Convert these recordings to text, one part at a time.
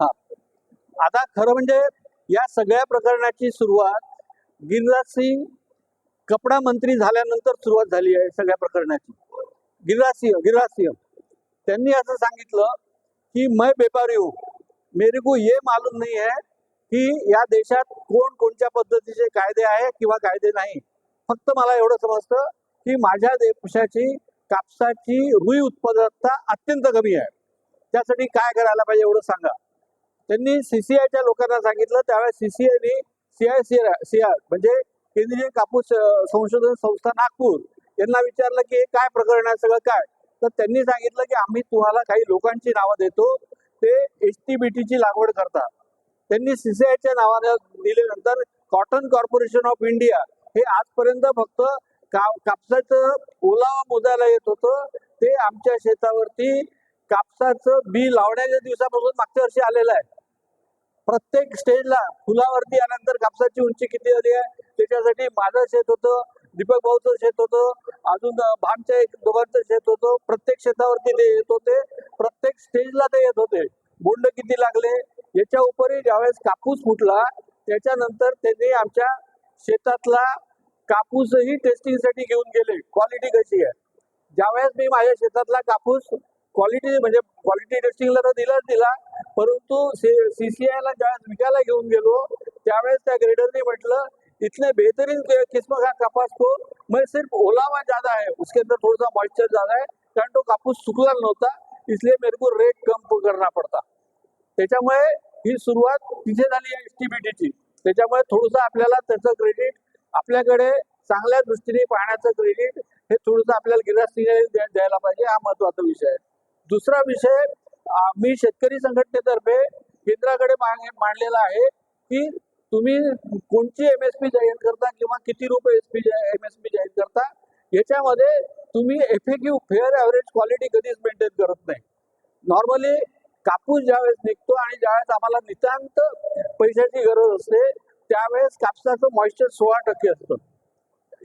आता खरं म्हणजे या सगळ्या प्रकरणाची सुरुवात गिरिराज सिंग कपडा मंत्री झाल्यानंतर सुरुवात झाली आहे सगळ्या प्रकरणाची. गिरिराज सिंह गिरिराज सिंह त्यांनी असं सांगितलं की मैं व्यापारी हूँ. मेरे को ये मालूम नाही आहे की या देशात कोण कोणत्या पद्धतीचे कायदे आहे किंवा कायदे नाही. फक्त मला एवढं समजतं की माझ्या देशाची कापसाची रुई उत्पादकता अत्यंत कमी आहे. त्यासाठी काय करायला पाहिजे एवढं सांगा. त्यांनी सीसीआयच्या लोकांना सांगितलं. त्यावेळेस सीसीआयने सीआय सीआय म्हणजे केंद्रीय कापूस संशोधन संस्था नागपूर यांना विचारलं की काय प्रकरण आहे सगळं काय? तर त्यांनी सांगितलं की आम्ही तुम्हाला काही लोकांची नावं देतो. ते एच टी बी टीची लागवड करतात. त्यांनी सीसीआयच्या नावाने दिल्यानंतर कॉटन कॉर्पोरेशन ऑफ इंडिया हे आजपर्यंत फक्त का कापसाचं ओलावा मोजायला येत होतं. ते आमच्या शेतावरती कापसाचं बी लावण्याच्या दिवसापासून मागच्या वर्षी आलेलं आहे. प्रत्येक स्टेजला फुलावरती आल्यानंतर कापसाची उंची किती झाली आहे? त्याच्यासाठी माझं शेत होतं दीपक भाऊचं शेत होतं अजून भामच्या एक दोघांचं शेत होतं. प्रत्येक शेतावरती ते येत होते. प्रत्येक स्टेजला ते येत होते. बोंड किती लागले? याच्या उपरी ज्यावेळेस कापूस फुटला त्याच्यानंतर त्यांनी आमच्या शेतातला कापूसही टेस्टिंगसाठी घेऊन गेले. क्वालिटी कशी आहे? ज्यावेळेस मी माझ्या शेतातला कापूस क्वालिटी म्हणजे क्वालिटी टेस्टिंगला तर दिलाच दिला परंतु सी सी आयला ज्यावेळेस विकायला घेऊन गेलो त्यावेळेस त्या ग्रेडरने म्हटलं इतने बेहतरीन किस्म का कपास को मैं सिर्फ ओलावा ज्यादा है उसके अंदर थोड़ा सा मॉइस्चर ज्यादा है कारण तो कापूस सुकला नव्हता इसलिए मेरे को रेट कम करना पडता. त्याच्यामुळे ही सुरुवात तिथे झाली आहे एसटीबीटीची त्याच्यामुळे थोडंसं आपल्याला त्याचं क्रेडिट आपल्याकडे चांगल्या दृष्टीने पाहण्याचं क्रेडिट हे थोडंसं आपल्याला गिरास्तीने द्यायला पाहिजे हा महत्त्वाचा विषय आहे. दुसरा विषय मी शेतकरी संघटनेतर्फे केंद्राकडे माग- मांडलेला आहे की तुम्ही कोणची पी जाहीर करता किंवा किती रुपये S P M S P जाहीर करता याच्यामध्ये तुम्ही एफएक्यू फेअर ॲव्हरेज क्वालिटी कधीच मेंटेन करत नाही. नॉर्मली कापूस ज्यावेळेस निघतो आणि ज्यावेळेस आम्हाला नितांत पैशाची गरज असते त्यावेळेस कापसाचं मॉइश्चर सोळा टक्के असतं.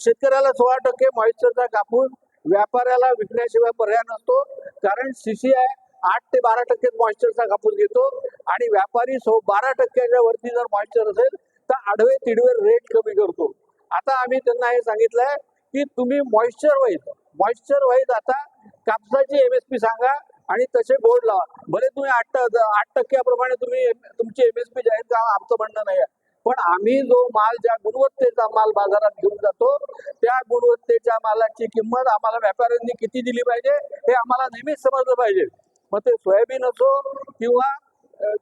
शेतकऱ्याला सोळा टक्के मॉइश्चरचा कापूस व्यापाऱ्याला विकण्याशिवाय पर्याय नसतो. कारण सीसीआय आठ ते बारा टक्के मॉइश्चरचा कापूस घेतो. आणि व्यापारी सो बारा टक्क्याच्या वरती जर मॉइश्चर असेल तर आडवे तिडवे रेट कमी करतो. आता आम्ही त्यांना हे सांगितलंय की तुम्ही मॉइश्चर वाईज मॉइश्चर वाईज आता कापसाची पी सांगा आणि तसे बोर्ड लावा. भले तुम्ही आठ आठ टक्क्याप्रमाणे तुम्ही तुमची एम एस पी जाहीर करा आमचं म्हणणं नाही आहे. पण आम्ही जो माल ज्या गुणवत्तेचा माल बाजारात घेऊन जातो त्या गुणवत्तेच्या मालाची किंमत आम्हाला व्यापाऱ्यांनी किती दिली पाहिजे हे आम्हाला नेहमीच समजलं पाहिजे. मग ते सोयाबीन असो किंवा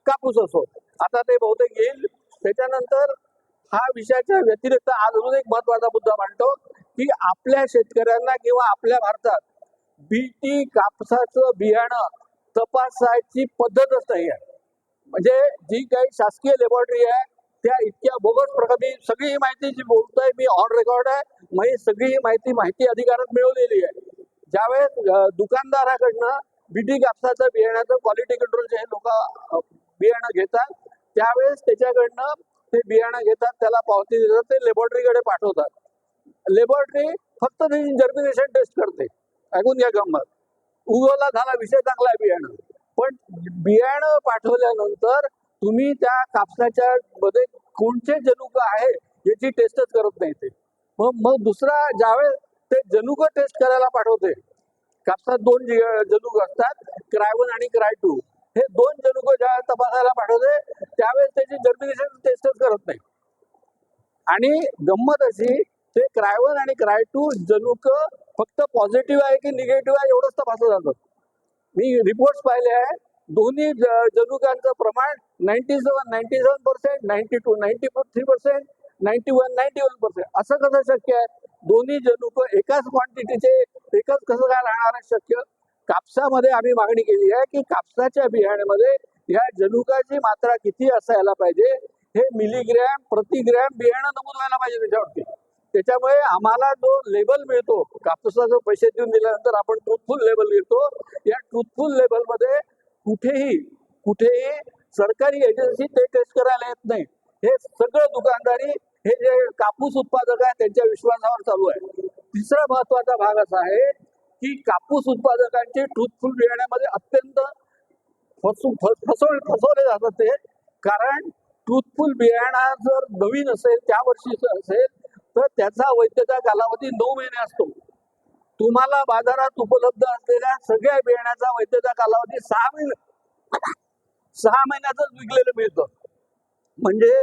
कापूस असो आता ते बहुतेक येईल. त्याच्यानंतर हा विषयाच्या व्यतिरिक्त आज अजून एक महत्त्वाचा मुद्दा मांडतो की आपल्या शेतकऱ्यांना किंवा आपल्या भारतात बीटी कापसाचं बियाणं तपासायची पद्धतच नाही आहे. म्हणजे जी काही शासकीय लॅबॉरेटरी आहे त्या इतक्या बोगस प्रकारे सगळी माहिती जी बोलतोय मी ऑन रेकॉर्ड आहे. मग ही सगळी माहिती माहिती अधिकारात मिळवलेली आहे. ज्यावेळेस दुकानदाराकडनं बीटी कापसाचं बियाण्याचं क्वालिटी कंट्रोलचे हे लोक बियाणं घेतात त्यावेळेस त्याच्याकडनं ते बियाणं घेतात त्याला पावती देतात ते लॅबोरेटरीकडे पाठवतात. लॅबोरेटरी फक्त त्याची जर्मिनेशन टेस्ट करते. ऐकून घ्या गंमत. उगवला झाला विषय चांगला आहे बियाणं. पण बियाणं पाठवल्यानंतर तुम्ही त्या कापसाच्या मध्ये कोणते जनुक आहे याची टेस्टच करत नाही ते. मग मग दुसरा ज्यावेळेस ते जनुक टेस्ट करायला पाठवते कापसात दोन जनुक असतात क्रायवन आणि क्राय टू हे दोन जनुक ज्या तपासायला पाठवते त्यावेळेस त्याची जर्मिनेशन टेस्टच करत नाही. आणि गंमत अशी ते क्रायवन आणि क्राय टू जनुक फक्त पॉझिटिव्ह आहे की निगेटिव्ह आहे एवढंच तपासलं जातं. मी रिपोर्ट्स पाहिले आहे दोन्ही जनुकांचं प्रमाण ninety seven ninety seven percent ninety two ninety three percent ninety one ninety one percent असं कसं शक्य आहे? दोन्ही जनुक एकाच क्वांटिटीचे एकच कसं काय राहणार आहे शक्य? कापसामध्ये आम्ही मागणी केली आहे की कापसाच्या बियाण्यामध्ये या जनुकाची मात्रा किती असायला पाहिजे? हे मिलीग्रॅम प्रतिग्रॅम बियाणं नमूद व्हायला पाहिजे त्याच्यावरती. त्याच्यामुळे आम्हाला जो लेबल मिळतो कापसाचं पैसे देऊन दिल्यानंतर आपण ट्रुथफुल लेबल घेतो. या ट्रुथफुल लेबलमध्ये कुठेही कुठेही सरकारी एजन्सी ते टेस्ट करायला येत नाही. हे सगळं दुकानदारी हे जे कापूस उत्पादक आहे त्यांच्या विश्वासावर चालू आहे. तिसरा महत्त्वाचा भाग असा आहे की कापूस उत्पादकांचे ट्रुथफुल बियाण्यामध्ये अत्यंत फसू फस- फसव फसवले जातात ते. कारण ट्रूथफुल बियाणा जर नवीन असेल त्या वर्षीचं असेल तर त्याचा वैधता कालावधी नऊ महिने असतो. तुम्हाला बाजारात उपलब्ध असलेल्या सगळ्या बियाण्याचा वैधता कालावधी सहा महिने सहा महिन्यातच विकलेलं मिळतं. म्हणजे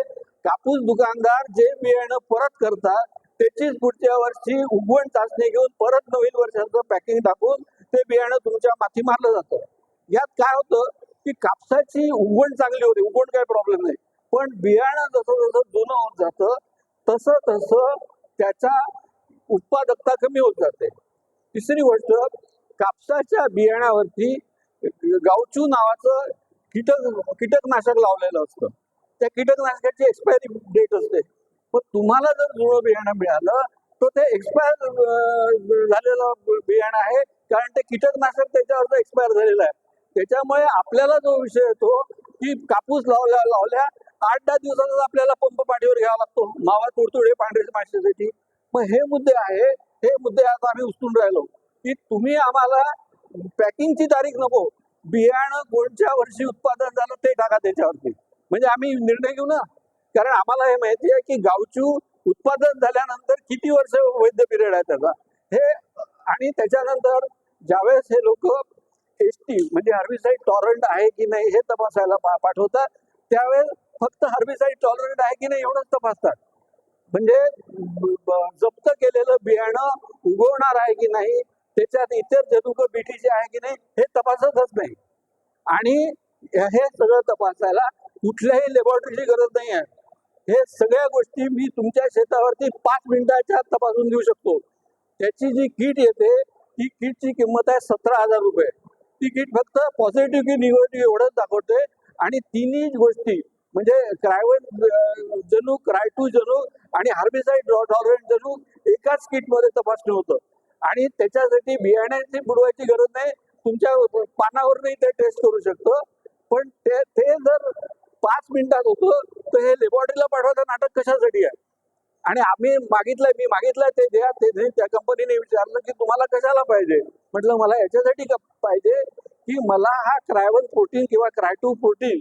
कापूस दुकानदार जे बियाणं परत करतात त्याचीच पुढच्या वर्षी उगवण चाचणी घेऊन परत नवीन वर्षाचं पॅकिंग टाकून ते बियाणं तुमच्या माथी मारलं जातं. यात काय होतं की कापसाची उगवण चांगली होते उगवण काही प्रॉब्लेम नाही. पण बियाणं जसं जसं जुनं होत जातं तसं तसं त्याचा उत्पादकता कमी होत जाते. तिसरी गोष्ट कापसाच्या बियाण्यावरती गावचू नावाचं कीटक कीटकनाशक लावलेलं असतं. त्या कीटकनाशकाची एक्सपायरी डेट असते. पण तुम्हाला जर जुळं बियाणं मिळालं तर ते एक्सपायर झालेलं बियाणं आहे. कारण ते कीटकनाशक त्याच्यावर एक्सपायर झालेलं आहे. त्याच्यामुळे आपल्याला जो विषय येतो की कापूस लावल्या लावल्या आठ दहा दिवसातच आपल्याला पंप पाठीवर घ्यावा लागतो. मावा तुडतुडे पांढरे माशासाठी. मग हे मुद्दे आहे हे मुद्दे आता आम्ही उचलून राहिलो. की तुम्ही आम्हाला पॅकिंगची तारीख नको. बियाणं कोणत्या वर्षी उत्पादन झालं ते टाका त्याच्यावरती. म्हणजे आम्ही निर्णय घेऊ ना. कारण आम्हाला हे माहिती आहे की गावचू उत्पादन झाल्यानंतर किती वर्ष वैध पिरियड आहे त्याचा. हे आणि त्याच्यानंतर ज्यावेळेस हे लोक एस टी म्हणजे हर्बिसाईड टॉलरंट आहे की नाही हे तपासायला पाठवतात. त्यावेळेस फक्त हर्बिसाईड टॉलरंट आहे की नाही एवढंच तपासतात. म्हणजे जप्त केलेलं बियाणं उगवणार आहे की नाही त्याच्यात इतर जनुक बीटीचे आहे की नाही हे तपासतच नाही. आणि हे सगळं तपासायला कुठल्याही लॅबॉरेटरीची गरज नाही आहे. हे सगळ्या गोष्टी मी तुमच्या शेतावरती पाच मिनिटाच्या आत तपासून देऊ शकतो. त्याची जी किट येते ती किटची किंमत आहे सतरा हजार रुपये. ती किट फक्त पॉझिटिव्ह की निगेटिव्ह एवढंच दाखवते. आणि तिन्ही गोष्टी म्हणजे क्रायवन जणू क्रायटू जणू आणि हार्बिसाईड टॉलरंट जणू एकाच किटमध्ये तपासणं होतं. आणि त्याच्यासाठी बियाण्याची बुडवायची गरज नाही. तुमच्या पानावरही ते टेस्ट करू शकतं. पण ते ते जर पाच मिनिटात होतं तर हे लेबॉरेटरीला पाठवायचं नाटक कशासाठी आहे? आणि आम्ही मागितलंय मी मागितलंय ते द्या ते त्या कंपनीने विचारलं की तुम्हाला कशाला पाहिजे? म्हटलं मला याच्यासाठी पाहिजे की मला हा क्रायवन प्रोटीन किंवा क्रायटू प्रोटीन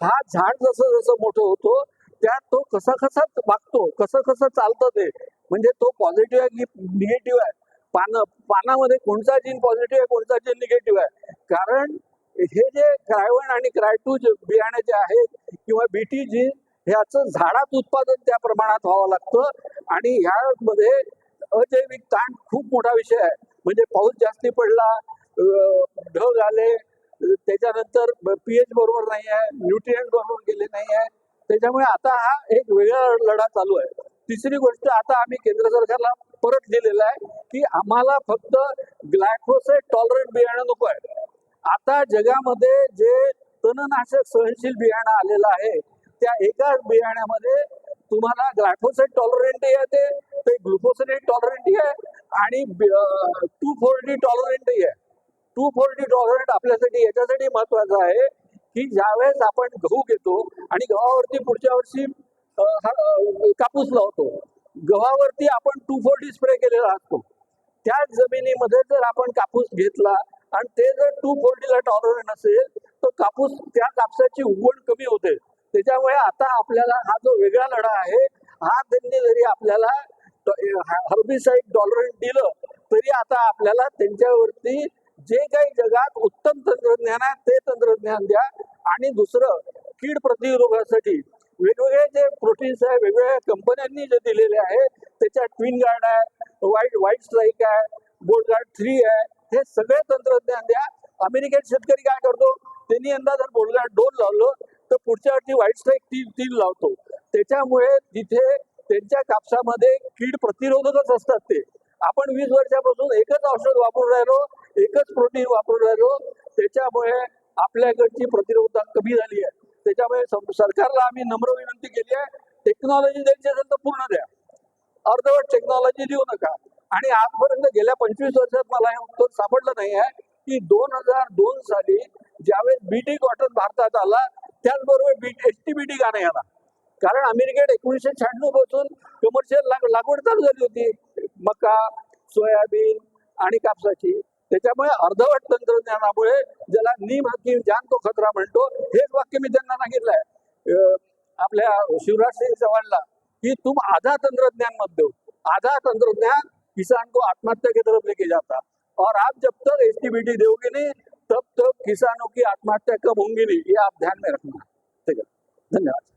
हा झाड जसं जसं मोठं होतो त्यात तो कसा कसा वागतो कसं कसं चालतं ते. म्हणजे तो पॉझिटिव्ह आहे की निगेटिव्ह आहे. पानं पानामध्ये कोणता जीन पॉझिटिव्ह आहे कोणता जीन निगेटिव्ह आहे? कारण हे जे क्रायवन आणि क्रायटू जे बियाणे जे आहेत किंवा बीटी जीन ह्याचं झाडात उत्पादन त्या प्रमाणात व्हावं लागतं. आणि ह्यामध्ये अजैविक ताण खूप मोठा विषय आहे. म्हणजे पाऊस जास्ती पडला ढग आले त्याच्यानंतर पीएच बरोबर नाही आहे न्यूट्रिएंट बरोबर गेले नाही आहे त्याच्यामुळे आता हा एक वेगळा लढा चालू आहे. तिसरी गोष्ट आता आम्ही केंद्र सरकारला परत दिलेला आहे की आम्हाला फक्त ग्लायकोसेट टॉलरंट बियाणं नको आहे. आता जगामध्ये जे तणनाशक सहनशील बियाणं आलेलं आहे त्या एकाच बियाण्यामध्ये तुम्हाला ग्लायफोसेट टॉलरंटही आहे ते ग्लुकोसेट ग्लुकोसिनेट टॉलरंटही आहे आणि टू फोर डी टॉलरंटही आहे. टू फोर डी टॉलरंट आपल्यासाठी याच्यासाठी महत्वाचं आहे की ज्यावेळेस आपण गहू घेतो आणि गव्हावरती पुढच्या वर्षी कापूस लावतो गव्हावरती आपण टू फोर डी स्प्रे केलेला असतो. त्याच जमिनीमध्ये जर आपण कापूस घेतला आणि ते जर टू फोर्टीला टॉलरंट असेल तर कापूस त्या कापसाची उगवण कमी होते. त्याच्यामुळे आता आपल्याला हा जो वेगळा लढा आहे हा त्यांनी जरी आपल्याला हर्बिसाईड टॉलरंट दिलं तरी आता आपल्याला त्यांच्यावरती जे काही जगात उत्तम तंत्रज्ञान आहे ते तंत्रज्ञान द्या. आणि दुसरं कीड प्रतिरोधासाठी वेगवेगळे जे प्रोटीन्स आहे वेगवेगळ्या कंपन्यांनी जे दिलेले आहे त्याच्यात ट्विन गार्ड आहे व्हाईट व्हाईट स्ट्राईक आहे बोल्ड गार्ड थ्री आहे हे सगळे तंत्रज्ञान द्या. अमेरिकेत शेतकरी काय करतो? त्यांनी यंदा जर बोल्ड गार्ड दोन लावलं तर पुढच्या वर्षी व्हाईट स्ट्राईक तीन तीन लावतो. त्याच्यामुळे तिथे त्यांच्या कापसामध्ये कीड प्रतिरोधकच असतात ते. आपण वीस वर्षापासून एकच औषध वापरून राहिलो एकच प्रोटीन वापरून राहिलो त्याच्यामुळे आपल्याकडची प्रतिरोधता कमी झाली आहे. त्याच्यामुळे सरकारला आम्ही नम्र विनंती केली आहे. टेक्नॉलॉजी द्यायची असेल तर पूर्ण द्या. अर्धवट टेक्नॉलॉजी देऊ नका. आणि आजपर्यंत गेल्या पंचवीस वर्षात मला हे उत्तर सापडलं नाही आहे की दोन हजार दोन साली ज्यावेळेस बीटी कॉटन भारतात आला त्याचबरोबर BT S T BT T गाणं आला. कारण अमेरिकेत एकोणीसशे शहाण्णवपासून कमर्शियल लागवड चालू झाली होती. मका सोयाबीन आणि कापसाची. त्याच्यामुळे अर्धवट तंत्रज्ञानामुळे ज्याला नीम हकीम जान तो खतरा म्हणतो हेच वाक्य मी त्यांना सांगितलंय. आपल्या शिवराज सिंग चव्हाणला की तुम आधा तंत्रज्ञान मत दो आधा तंत्रज्ञान किसान को आत्महत्या की तरफ लेके जाता. और आप जब तक एस टी बी टी दोगे नहीं तब तक किसानों की आत्महत्या कब होंगी नहीं ये आप ध्यान में रखना। ठीक है। धन्यवाद।